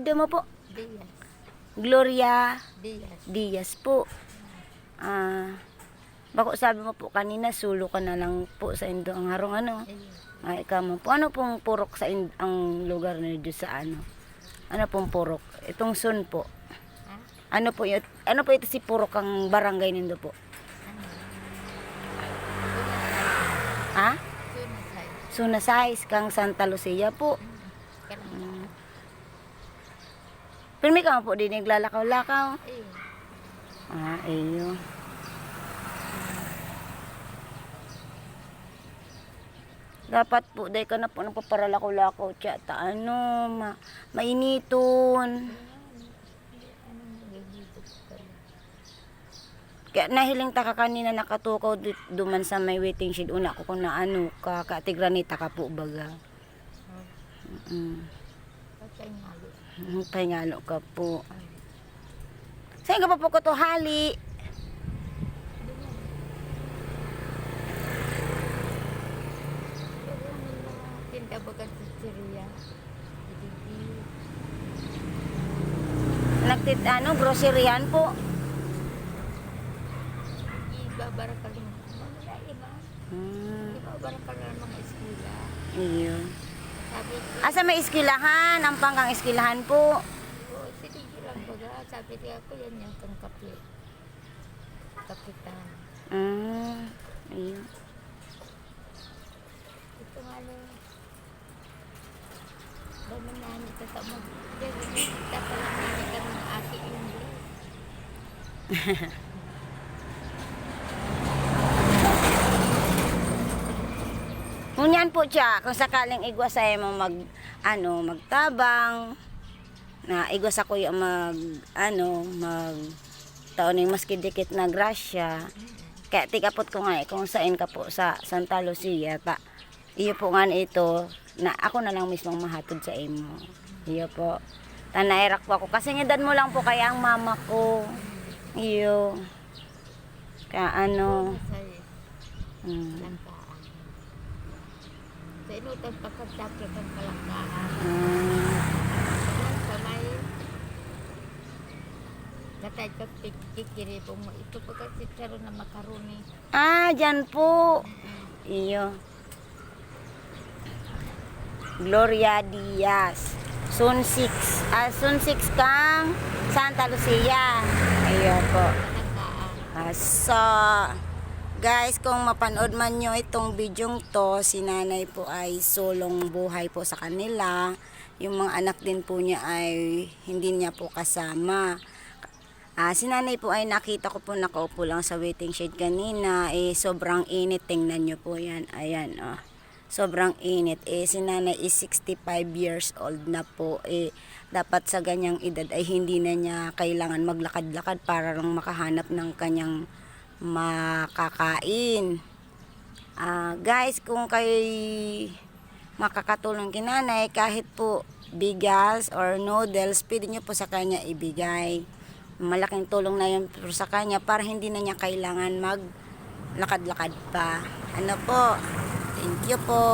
apelido mo po? Diaz. Gloria Diaz. Diaz po. Ah, bako sabi mo po kanina, sulo ka na lang po sa Indo ang harong ano. Ay, ikaw mo po. Ano pong purok sa in- ang lugar na dito sa ano? Ano pong purok? Itong sun po. Ano po yun? Ano po ito si purok ang barangay nindo po? Ano? Ha? Sunasay. Sunasais kang Santa Lucia po. Pero may ka po din naglalakaw-lakaw. Ayun. Ah, iyo. Dapat po, dahil ka na po nagpaparalakaw-lakaw, tiya, ta, ano, ma, mainiton. Kaya nahiling ta ka kanina nakatukaw duman sa may waiting shed. Una ko kung naano ka, katigranita ka po baga. Mm. Mm, Pahingalo ka po. Saan ka pa po ko to hali? Tinda baga sa Syria. Nagtit, ano, groceryan po. Ibabara ka rin. Mga iba. Mm, Ibabara ka rin mga eskwela. iyo. Sabi ko, Asa may iskilahan, ang panggang iskilahan po. oh, sige lang baga. Sabi niya ako, yan yung kang kape. Kapitan. Mm, iyo. Ito nga lang. Ganun na niya tata mo. Pero kita pa lang niya ka ng aki English. po siya, kung sakaling igwas ay mo mag, ano, magtabang, na igwas ako yung mag, ano, mag, taon yung maski dikit na grasya. Kaya tikapot ko nga eh, kung saan ka po sa Santa Lucia, ta, iyo po nga ito, na ako na lang mismong mahatod sa imo. Iyo po. Tanairak po ako. Kasi edad mo lang po kaya ang mama ko. Iyo. Kaya ano, mm, Langkaan. Sa inutan pagkatapos ang kalangkaan. mm, Yan sa may Natay ka kikiri po mo. Ito po kasi saro na makaroni. Ah, dyan po. Iyo. Gloria Diaz. Sun 6. Ah, Sun 6 kang Santa Lucia. Iyo po. Ah, so, guys, kung mapanood man nyo itong bidyong to, si nanay po ay solong buhay po sa kanila. Yung mga anak din po niya ay hindi niya po kasama. Ah, si nanay po ay nakita ko po nakaupo lang sa waiting shed kanina. Eh, sobrang init. Tingnan nyo po yan. Ayan, oh. Sobrang init. Eh, si nanay is 65 years old na po. Eh, dapat sa ganyang edad ay hindi na niya kailangan maglakad-lakad para lang makahanap ng kanyang makakain. Ah, guys, kung kayo makakatulong kinanay, kahit po bigas or noodles, pwede nyo po sa kanya ibigay. Malaking tulong na yun po sa kanya para hindi na niya kailangan mag lakad-lakad pa. Ano po? Thank you po.